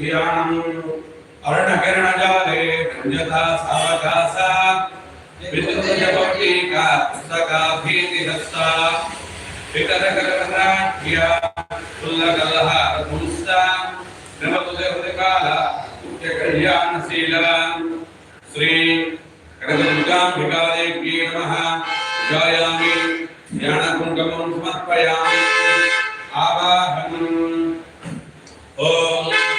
ध्यानम् अर्णकिरणजाले भञ्जता सावकासा विद्युतजपटीका पुस्तका भीतिहस्ता विकरकरनाट्या उल्लकलहारपुंस्ता नमतुदेवतकाल नित्यकल्याणशीला श्री कनकदुर्गाम्बिकादेव्यै नमः ध्यायामि ध्यानकुङ्कुमं समर्पयामि आवाहनम् ॐ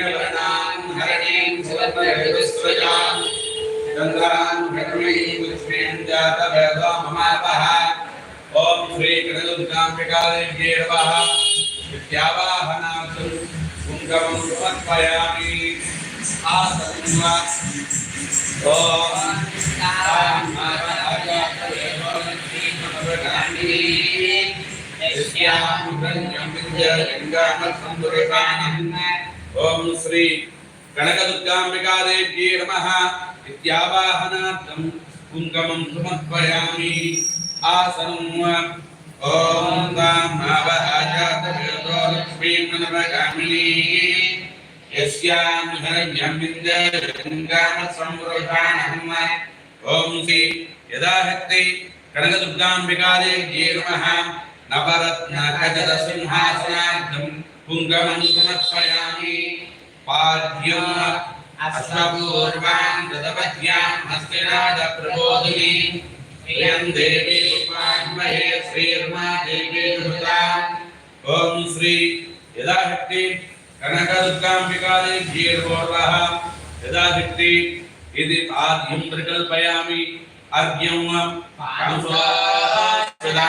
हिरण्यवर्णां हरिणीं सुवर्णविदुस्वजां गन्धां हिरण्यीं पुष्पेण ॐ श्री नमः विद्यावाहनार्थं कुङ्कुमं समर्पयामि। आसन्वा। ॐ ఓం శ్రీ కనకదుర్గాంబికాదేవ్యై నమః విద్యావాహనార్థం కుంకుమం సమర్పయామి ఆసనం ఓం తాం ఆవహాజాతవేదో లక్ష్మీం నమగామినీ యస్యాం హిరణ్యం విందగామ సంవృధానం ఓం శ్రీ యదాహక్తి కనకదుర్గాంబికాదేవ్యై నమః నవరత్న ఖజర సింహాసనార్థం पुङ्गमणिसमर्पयामि पाद्यम् अश्वपूर्वान् कृतपद्याम् हस्तिनादप्रबोधिनि। श्रियं देवी उपान्महे श्रीर्मा देवी हृता ॐ श्री यदा शक्ति कनकदुर्गाम्बिकादेभ्येर्वोर्वः यदा शक्ति इति पाद्यं प्रकल्पयामि। अर्घ्यं स्वाहा सदा।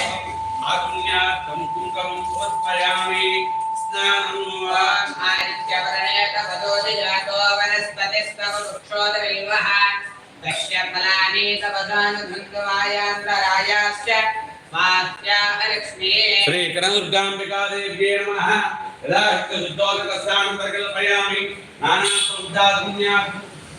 आजुन्या तं कुङ्कमं समर्पयामि स्नानं वा आदित्यवर्णेत वदोति जातो वनस्पतिस्तव वृक्षोदवैवः दश्य फलानि तपदानुभृङ्गमायान्तरायाश्च श्री कनदुर्गाम्बिका देव्ये नमः। यदा रक्तशुद्धोदकस्नानं प्रकल्पयामि। नानासौद्धाधुन्या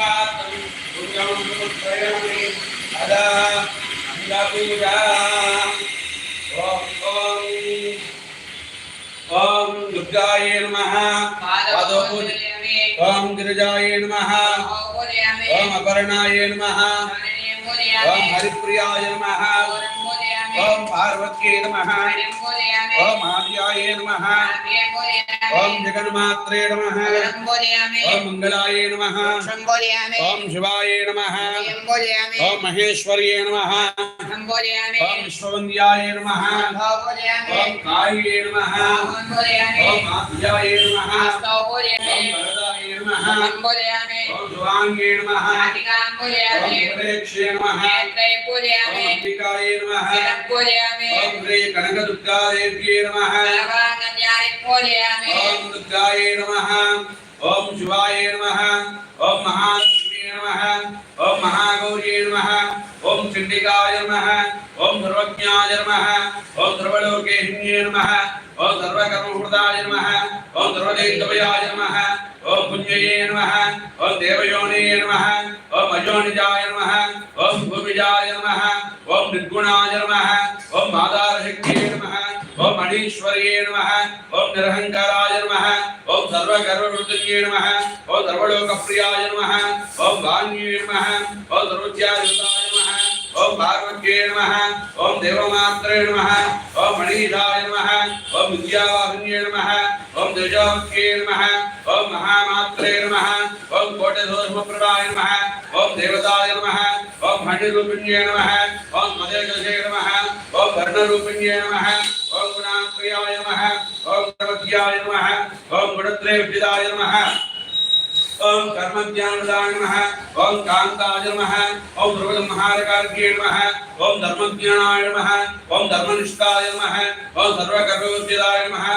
विकासं पुण्यं पुत्रयं अदा अभिलापूजा ॐ दुर्गाय नमः। ॐ गिरिजाय नमः। ॐ अपर्णाय नमः। ॐ हरिप्रियाय नमः। ओम पार्वती नमः। ओम आद्याय नमः। ओम जगन्मात्रे नमः। ओम मंगलाय नमः। ओम शिवाय नमः। ओम महेश्वर्य नमः। ओम विश्ववन्द्याय नमः। ओम काये नमः। ओम आद्याय नमः। ओम ओम ओम शिवाय नमः। ओम महालक्ष्मी नमः। ओम महागौरी नमः। ॐ चण्डिकाय नमः ॐ सर्वज्ञाय नमः ॐ सर्वलोकेहिन्ये नमः ॐ सर्वकर्महृदाय नमः ॐ सर्वदेवयाय नमः ॐ पुण्यये नमः ॐ देवयोनये नमः ॐ अयोनिजाय नमः ॐ भूमिजाय नमः ॐ निर्गुणाय नमः ॐ मादारशक्तिये नमः ॐ मणीश्वर्ये नमः ॐ निरहङ्काराय नमः ॐ सर्वगर्ववृद्धिये नमः ॐ सर्वलोकप्रियाय नमः ॐ वाण्ये नमः ॐ सर्वज्ञायुताय नमः ॐ पार्वत्ये नमः ॐ देवमात्रे नमः ॐ मणिधाय नमः ॐ विद्यावाहिन्ये नमः ॐ द्विजावत्ये नमः ॐ महामात्रे नमः ॐ कोटिधोषमप्रदाय नमः ॐ देवताय नमः ॐ मणिरूपिण्ये नमः ॐ मदेजसे नमः ॐ वर्णरूपिण्ये नमः ॐ गुणाप्रियाय नमः ॐ सर्वज्ञाय नमः ॐ गुणत्रयविदाय नमः ओम कर्मज्ञानदाय नमः ओम कांताय नमः ओम ध्रुवमहारकार्ये नमः ओम धर्मज्ञानाय नमः ओम धर्मनिष्ठाय नमः ओम सर्वकर्मविदाय नमः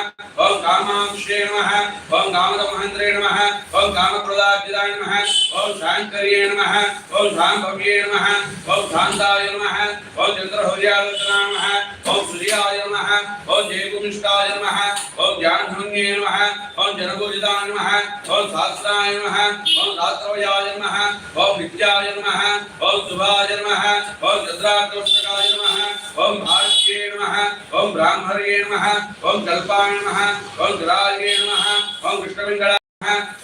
ओम कामाक्षे नमः ओम कामदमहेन्द्रे नमः ओम कामप्रदाय नमः ओम शांकर्ये नमः ओम शांभव्ये नमः ओम शांताय नमः ओम चंद्रहौर्याय नमः ओम सूर्याय नमः ओम जयगुनिष्ठाय नमः ओम ज्ञानधन्ये नमः ओम जनपूजिताय नमः ओम शास्त्राय नमः ओम शास्त्रवयाय नमः ओम विद्याय नमः ओम शुभाय नमः ओम चंद्राकृष्णकाय नमः ओम भाष्ये नमः ओम ब्राह्मणे नमः ओम कल्पाय नमः ओम गराये नमः ओम कृष्णविङ्गला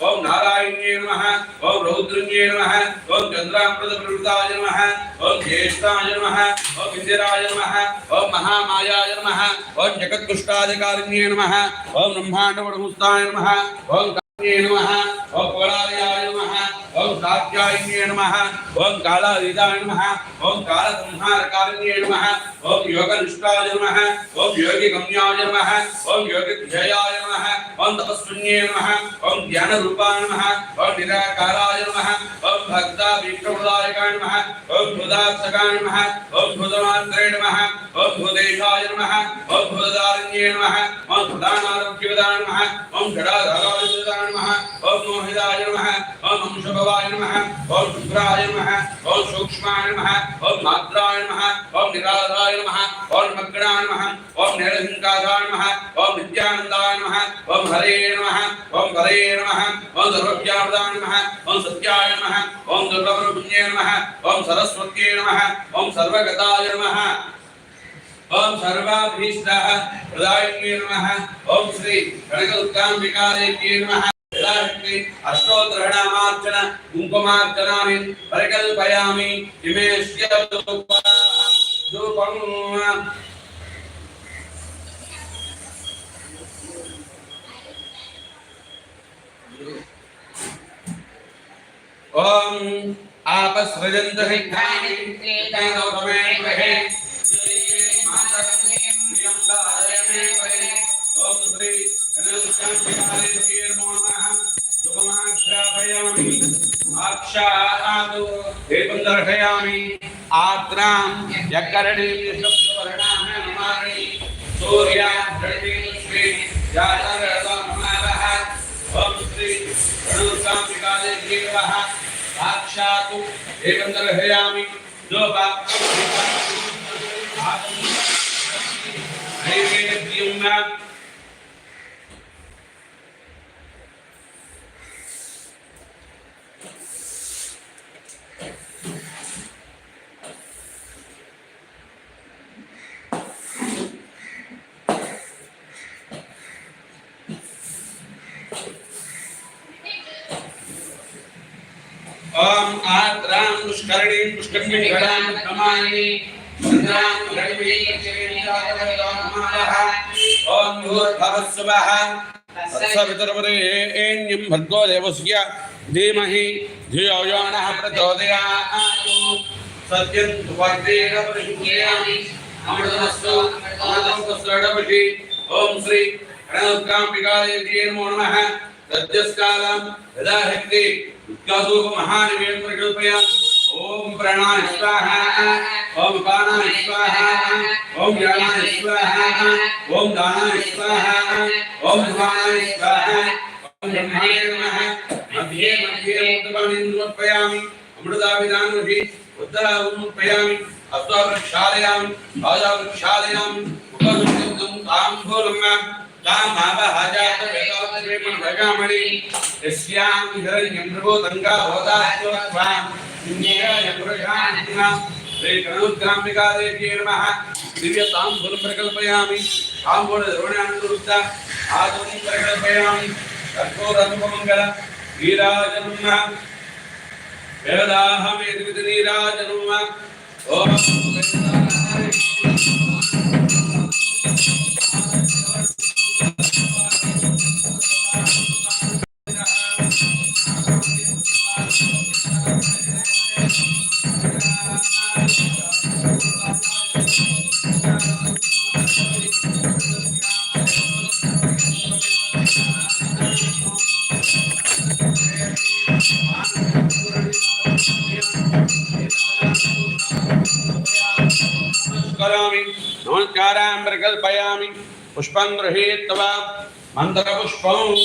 ओम नारायण्ये नमः ओम रौद्रन्ये नमः ओम चन्द्रामृतप्रवृताय नमः ओम ज्येष्ठाय नमः ओम इन्दिराय नमः ओम महामायाय नमः ओम जगत्पुष्टाधिकारिण्ये नमः ओम ब्रह्माण्डवडमुस्ताय नमः ओम नमः। ओम कोलालयाय नमः। ओम कात्यायन्ये नमः ओम कालाविदाय नमः ओम कालसंहारकारिण्ये नमः ओम योगनिष्ठाय नमः ओम योगिगम्याय नमः ओम योगिध्ययाय नमः ओम तपस्विन्ये नमः ओम ज्ञानरूपाय नमः ओम निराकाराय नमः ओम भक्ता विष्णुप्रदायकाय नमः ओम भूदात्सकाय नमः ओम भूतमात्रे नमः ओम भूदेशाय नमः ओम भूतदारण्ये नमः ओम प्रधानारोग्यवदाय नमः ओम जडाधाराय नमः ओम मोहिदाय नमः ओम अंशभवाय नमः ओम शुभ्राय नमः ओम सूक्ष्माय नमः ओम मात्राय नमः ओम निराधाय नमः ओम मग्नाय नमः ओम निरहिंकाधाय नमः ओम नित्यानन्दाय नमः ओम हरे नमः ओम हरे नमः ओम सर्वज्ञानदाय नमः ओम सत्याय नमः ओम दुर्लभरूपिण्ये नमः ओम सरस्वत्यै नमः ओम सर्वगताय नमः ओम सर्वाभीष्टः प्रदायिन्ये नमः ओम श्री कनकदुर्गाम्बिकादेव्यै नमः वेदाशक्ति अष्टोत्तरणामार्चन कुङ्कुमार्चनानि परिकल्पयामि श्रियधूपाः धूपम् ओम तेनोपमे महे ओम श्री गणेशाम्बिकादेव्यै आक्षादो दीपं दर्शयामि। आत्रां यक्करणीं शब्दवर्णाः नमामि सूर्याभरणीं श्री जातरसमनः ओम श्री गणेशाम्बिकादेव्यै नमः साक्षात् एकं दर्शयामि। दोपा नैवेद्यं ओम आद्रां पुष्करणीं पुष्करणीं गणां नमामि चन्द्रां गणवीर्येणादवयोमानः ओम भूर्भवस्वः तत्सवितुर्वरेण्यं भर्गो देवस्य धीमहि धियो यो नः सत्यं सुवर्तेन परिशुद्धयामि अमृतमस्तु अमृतं पुष्करणपति ओम श्री गणदुर्गाम्बिकादेव्यै नमो नमः। रजस्कालं यदा शक्ति उत्कासोप महानिवेदन प्रकल्पया ओम प्राणाय स्वाहा, ओम पानाय स्वाहा, ओम ज्ञानाय स्वाहा, ओम दानाय स्वाहा, ओम धमानाय स्वाहा, ओम ब्रह्माय नमः। मध्ये मध्ये मुद्राणीन्द्रोत्पयामि अमृताभिधानमभि उत्तरावृत्पयामि अस्त्ववृक्षालयामि बाजावृक्षालयामि उपसुप्तं ताम्बूलम् మనం వెలగామని యస్యాం ఇదరం ఎంబ్రో దంగా హోదాస్యో త్వాం ఇందిరా ఎంబ్రో శ్రీ గణోద్గ్రామికా దేవి నమ. దివ్య తాంబూల ప్రకల్పయామి తాంబూల ద్రోణానురుద్ధ ఆధుని ప్రకల్పయామి కర్కోరనుపమంగళ నీరాజనుమ వేదాహమేది నీరాజనుమ. ఓం नमस्कारां प्रकल्पयामि पुष्पं गृहीत्वा मन्त्रपुष्पम्।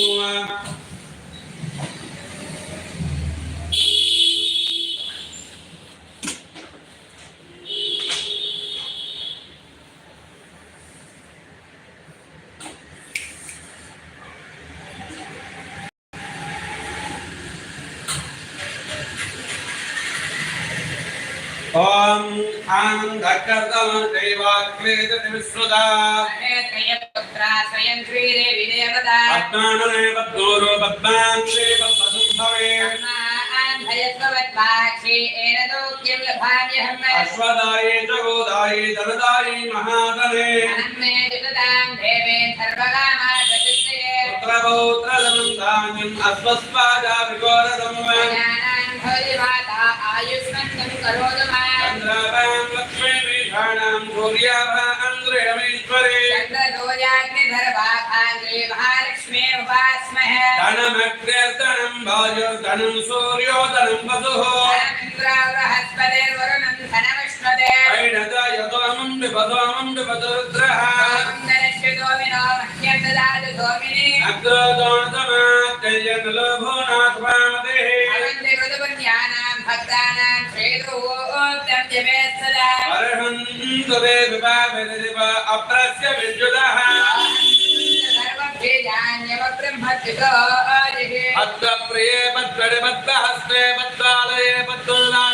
ॐ अश्वदाये च गोदाये धनदाये महादने अनन्मे विददां देवे सर्वकामार्थसिद्धये पुत्रपौत्रधनं धान्यम् अश्वस्वाजा विघोरदम् ज्ञानान् वीषाणां सूर्याभां गृहमीश्वरे उपास्महे धनमग्र्यर्धनं वायुर्धनं सूर्योधनं वसुः। धनमिन्द्रावृहस्पतिर्वरुणं धनमश्वते। ऐणदयतोमं विपदोमं विपदरुद्रः। धनश्चितो विनो मह्यं ददातु धोमिनि अग्रदोणतमाकल्यनलोभो नाथवामदेः भवन्ति मृदुपुण्यानां भक्तानां श्रेयोक्तं जपेत् सदा अर्हन्तु वे विभाविदिव अप्रस्य विद्युतः सर्वभेदान्यवब्रह्मत्युतो आदिः अद्वप्रिये पद्वडिबद्धहस्ते पद्वालये पद्वनायकाक्षे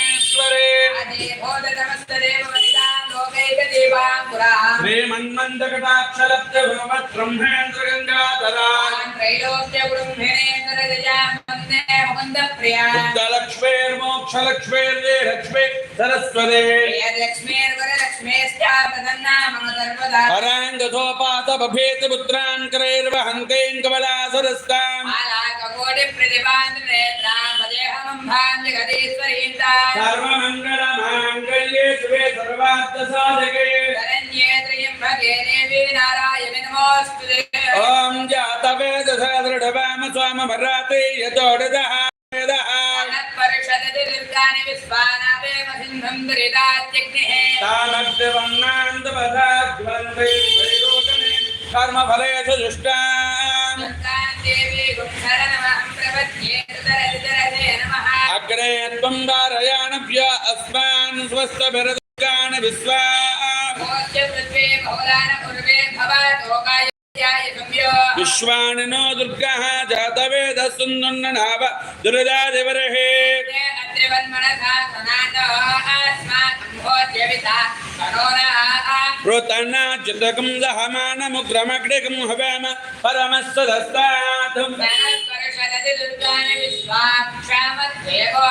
శ్రీమన్మందరేశ్వరే శ్రీమన్మందకటాక్షలబ్ధ బ్రహ్మేంద్ర గంగాధరా ముక్తలక్ష్మేర్మోక్షలక్ష్మేర్దే లక్ష్మే సరస్వదే హరాంగోపాత బభేతి పుత్రాన్ కరైర్వహంకైం కమలాసరస్తాం पुत्रान् करैर्वहन्तेन् कमलासरस्ताम् सर्वमङ्गलमाङ्गल्ये शिवे सर्वार्थसाधके ॐ जातवेदसा दृढवाम स्वामभराते यतोडदः वेदः तामग्निवन्नान्तपदाद्वन्द्वे वैरोचने कर्मफलेषु दुष्टाम् अग्रे त्वं वारयाणभ्य अस्मान् स्वस्तभिरदुर्गान् विश्वा। विश्वानि नो दुर्गः जातवेदः सुन्दन्ननाव दुर्गादिवरहे। प्रोतनाच्युतकं दहमानमुग्रमग्निकं हवाम प्रत्योषकमेट्योत्तरे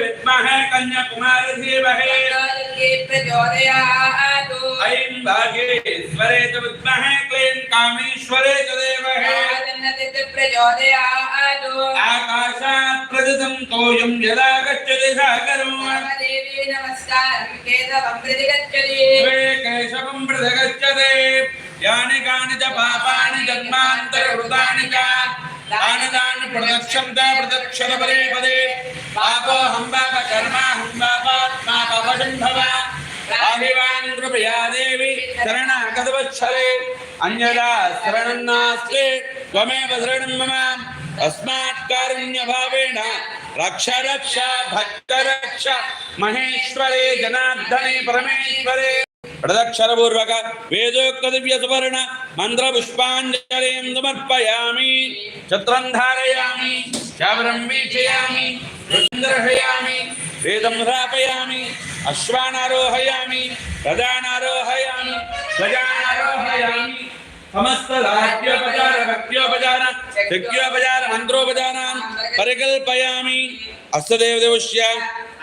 विद्महे कन्याकुमारधीमहे प्रचोदयातु ऐं भागेश्वरे च विद्महे क्लीं कामेश्वरे च देवहे। प्रचोदयातु आकाशात् प्रदितं तोयं यदा गच्छति सागरम् देवी नमस्कारं केशवं प्रति गच्छति। केशवं पृथगच्छते यानि कानि च पापानि जन्मान्तरकृतानि च। तानि प्रदक्षन्त प्रदक्षिण पदे। पापो हं पाप कर्माहं पापात्मा पापशम्भव आदिवान् कृपया देवी अन्यदा शरणं नास्ति, त्वमेव शरणं मम। कारुण्यभावेन रक्ष रक्ष, भक्त, रक्ष। महेश्वरे, जनार्दने, परमेश्वरे। ప్రదక్షిణపూర్వక వేదోక్త దివ్య సువర్ణ మంత్ర పుష్పాంజలిం సమర్పయామి ఛత్రం ధారయామి శావరం వీక్షయామి దర్శయామి వేదం రాపయామి అశ్వానారోహయామి ప్రధానారోహయామి గజానారోహయామి సమస్తరాజ్యోపచార భక్త్యోపచార యజ్ఞోపచార మంత్రోపచారాన్ పరికల్పయామి. అస్తదేవదేవస్య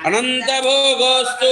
అనంతభోగోస్తు.